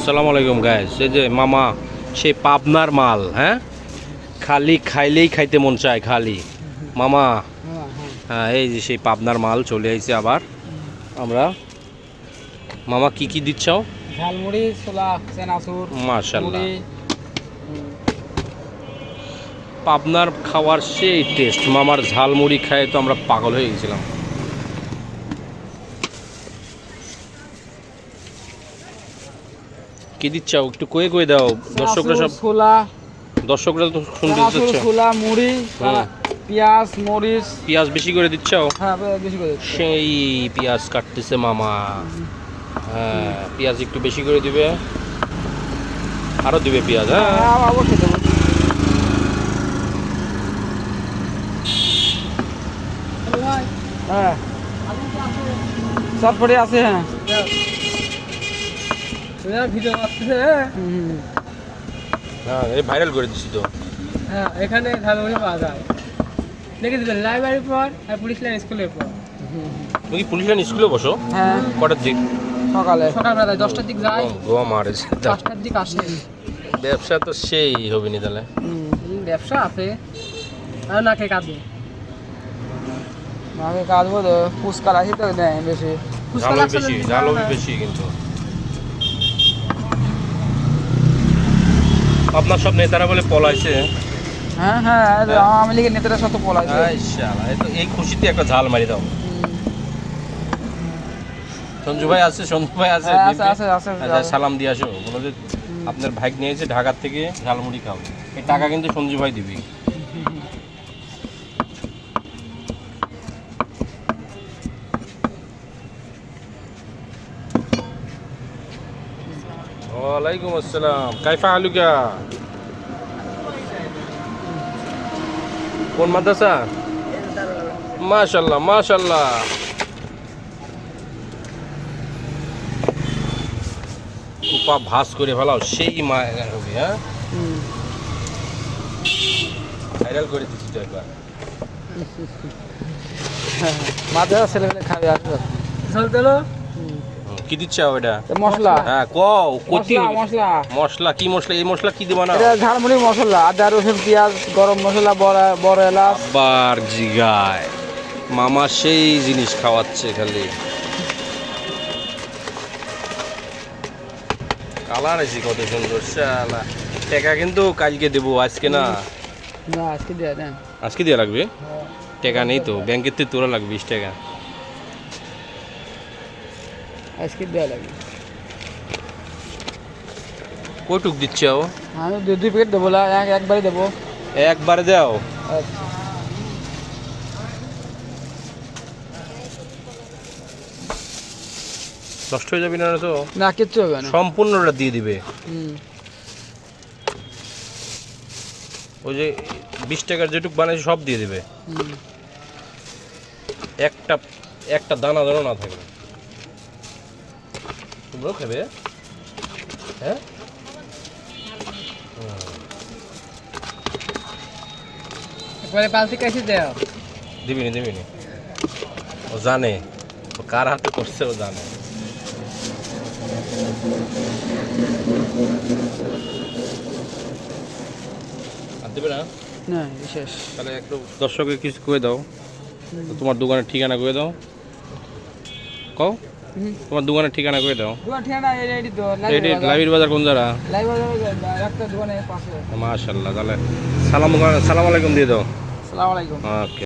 আসসালামু আলাইকুম গাইস এই যে মামা সেই পাবনার মাল হ্যাঁ? খালি খাইলেই খাইতে মন চায় খালি। মামা হ্যাঁ এই যে সেই পাবনার মাল চলে আইছে আবার। আমরা মামা কি কি দিচ্ছ? ঝালমুড়ি ছোলা চেনাচুর মাশাল্লাহ মুড়ি। পাবনার খাওয়ার সেই টেস্ট মামার ঝালমুড়ি খায় তো আমরা পাগল হয়ে গেছিলাম। কি দিচ্ছ? একটু কয়ে কয়ে দাও। দর্শকরা সব ছোলা। দর্শকরা তো শুনতে চাচ্ছে। ছোলা মুড়ি হুম। পেঁয়াজ মরিচ। পেঁয়াজ বেশি করে দিচ্ছ? হ্যাঁ বেশি করে সেই পেঁয়াজ কাটতেছে মামা। হ্যাঁ পেঁয়াজ একটু বেশি করে দিবে। আরও দিবে পেঁয়াজ হ্যাঁ। হ্যাঁ অবশ্যই দেবো। হ্যাঁ। চটপটি আছে হ্যাঁ। ভিডিও আসছে হুম হ্যাঁ এই ভাইরাল করে দিচ্ছি তো। হ্যাঁ এখানে ঝালমুড়ি পাওয়া যায়। লিখে দিবেন লাইব্রেরির পর আর পুলিশ লাইন স্কুলের পর। তুমি কি পুলিশ লাইন স্কুলে বসো? হ্যাঁ। কটার দিক? সকালে। সকালবেলা দশটার দিক যায় গোয়া মারেছে পাঁচটার দিক আসে। ব্যবসা তো সেই হবে নি তাহলে ব্যবসা আছে। আর নাকে কাঁদবো। নাকে কাঁদবো তো ফুচকা রাখি তো দেয় বেশি। হবে বেশি ঝাল বেশি কিন্তু। আপনার সব নেতারা বলে পলাইছে। হ্যাঁ হ্যাঁ আওয়ামী লীগের নেতারা শত পলাইছে। এই খুশিতে একটা ঝাল মারি দাও। সঞ্জু ভাই আছে সঞ্জু ভাই আছে হ্যাঁ, আচ্ছা। সালাম দিয়ে আসো। বলো যে আপনার ভাই নিয়েছে ঢাকার থেকে ঝালমুড়ি খাও। এই টাকা কিন্তু সঞ্জু ভাই দিবি ওয়ালাইকুম আসসালাম। কাইফা আলুকা? কোন মাদ্রাসা? মাশাল্লাহ মাশাল্লাহ উপা ভাস করে ফেলাও সেই মা হবে হ্যাঁ? ভাইরাল করে দিচ্ছি তো একবার। মাদ্রাসা ছেলেমেলে খাবে আসবে হুম, কি দিচ্ছে ওটা মশলা। হ্যাঁ কও কতি মশলা মশলা। কি মশলা এই মশলা কি দিবা না এটা ঝালমুড়ি মশলা আদা রসুন পেঁয়াজ গরম মশলা বড় বড় এলাচ। আবার জিগায়। মামা সেই জিনিস খাওয়াচ্ছে খালি। কালার আছে কত সুন্দর শালা। টাকা কিন্তু কালকে দেবো আজকে না। না আজকে দেয়া দেন। আজকে দেওয়া লাগবে? টাকা নেই তো ব্যাংকের থেকে তোরা লাগবে বিশ টাকা। আজকে দেওয়া লাগবে কইটুক দিচ্ছে ও? আমি দুই দুই প্যাকেট দেবো না, এক একবারই দেবো। একবারে দাও? আচ্ছা। নষ্ট হয়ে যাবে না তো? না কিচ্ছু হবে না। সম্পূর্ণটা দিয়ে দিবে। ওই যে বিশ টাকার যেটুক বানাইছে সব দিয়ে দিবে। একটা একটা দানা দানা না থাকবে। তোমরাও খাবে হ্যাঁ একবারে পালতি কাছে দেও দিবিনি দিবিনি ও জানে ও কার হাতে করছে ও জানে আর দেবে না না বিশেষ তাহলে একটু দর্শকের কিছু করে দাও তোমার দোকানের ঠিকানা করে দাও কও তোমার দোকানের ঠিকানা কই দাও? এটি লাইবির বাজার। কোন জায়গা? মাশাল্লাহ তাহলে সালাম সালাম আলাইকুম দিয়ে দাও। সালাম আলাইকুম। ওকে।